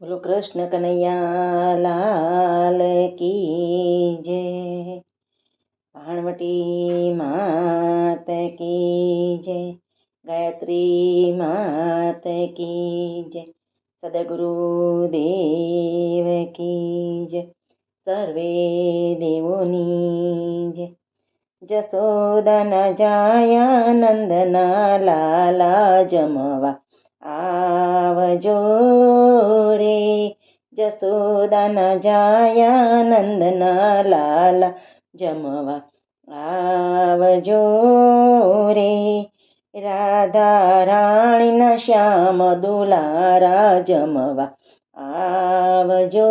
બોલો કૃષ્ણ કનૈયા, લાલ કી જય. ભાણવટી માત કી જય. ગાયત્રી માત કી જય. સદગુરુ દેવ કી જય. સર્વે દેવોની જય. જસોદના જાયા નંદના લાલા જમવા. આવજો રે. જસોદાના જાયા નંદના લાલા જમવા. આવજો રે. રાધા રાણીના શ્યામ દુલારા જમવા. આવજો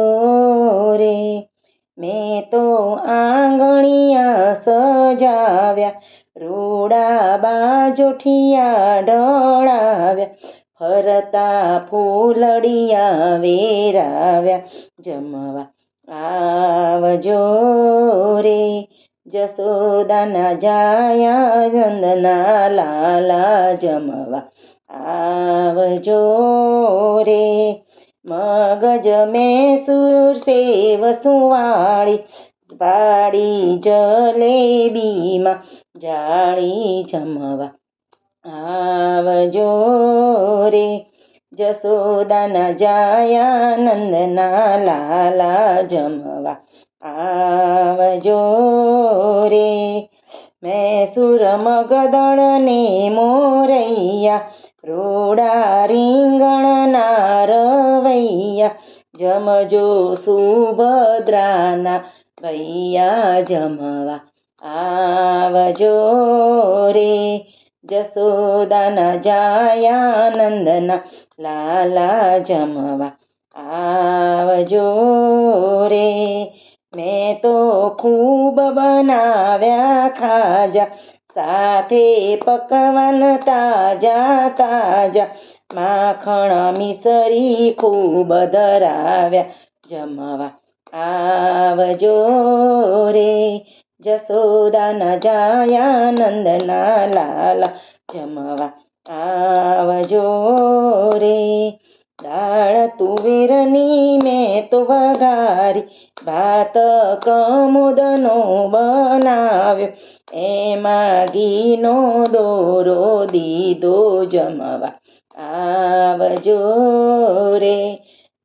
રે. મેં તો આંગણિયા સજાવ્યા. રૂડા બાજોઠિયા ઢળાવ્યા. ફરતા ફૂલડિયા વેરાવ્યા. જમવા આવજો રે જસોદાના જાયા નંદના લાલા જમવા આવજો રે. મગજ મેસૂર સેવ સુવાળી પાડી જલેબીમાં જાળી જમવા આવજો રે. જસોદાના જાયા નંદના લાલા જમવા આવજો રે. મેં સુર મગદળને મોરૈયા, રોડા રીંગણ નારવૈયા જમજો સુભદ્રાના ભૈયા જમવા આવજો રે. જસોદાના જાયા નંદના લાલા જમવા આવજો રે મેં તો ખૂબ બનાવ્યા ખાજા સાથે પકવાન તાજા તાજા માખણ મિસરી ખૂબ ધરાવ્યા જમવા આવજો રે જસોદાના જાયા નંદના લાલા જમવા આવજો રે દાળ તુવેરની મેં તો વઘારી ભાત કમુદનો બનાવ્યો એમાં ઘીનો દોરો દીધો જમવા આવજો રે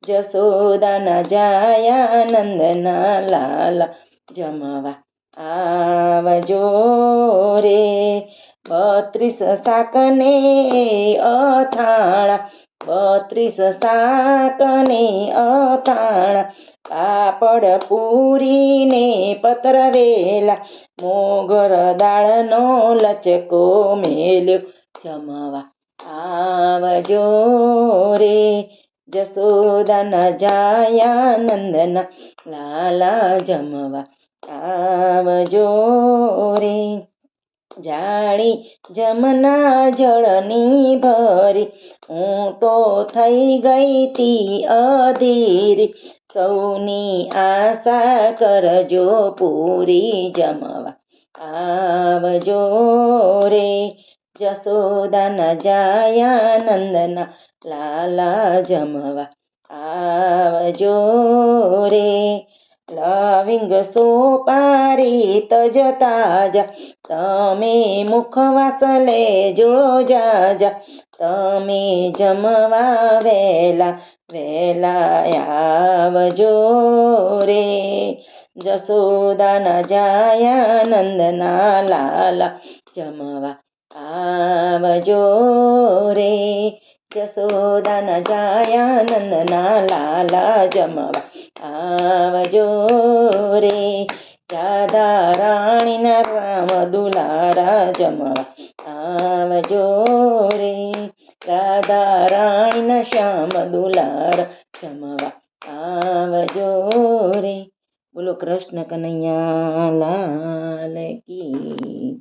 જસોદાના જાયા નંદના લાલા જમવા આવજો રે, બત્રીસ સાકને અથાણા, બત્રીસ સાકને અથાણા, પાપડ પૂરીને પતરવેલા, મોગર દાળનો લચકો મેલ્યો, જમવા આવજો રે જસોદાના જાયા નંદના લાલા જમવા આવજો રે. જાણી જમના જળની ભરી, હું તો થઈ ગઈ તી અધીરી. સૌની આશા કરજો પૂરી જમવા. આવજો રે. જસોદાના જાયા નંદના લાલા જમવા. આવજો રે. લવિંગ સોપારી તજ તાજા તમે મુખવાસ લેજો જાજા. તમે જમવા વેલા વેલા આવજો રે. જસોદાના જાયા નંદના લાલા, જમવા આવજો રે. જસોદાના જાયા નંદના લાલા જમવા આવજો રે રાધા રાણીના રામ દુલારા જમવા આવજો રે રાધા રાણીના શ્યામ દુલારા જમવા આવજો રે બોલો કૃષ્ણ કનૈયા લાલ કી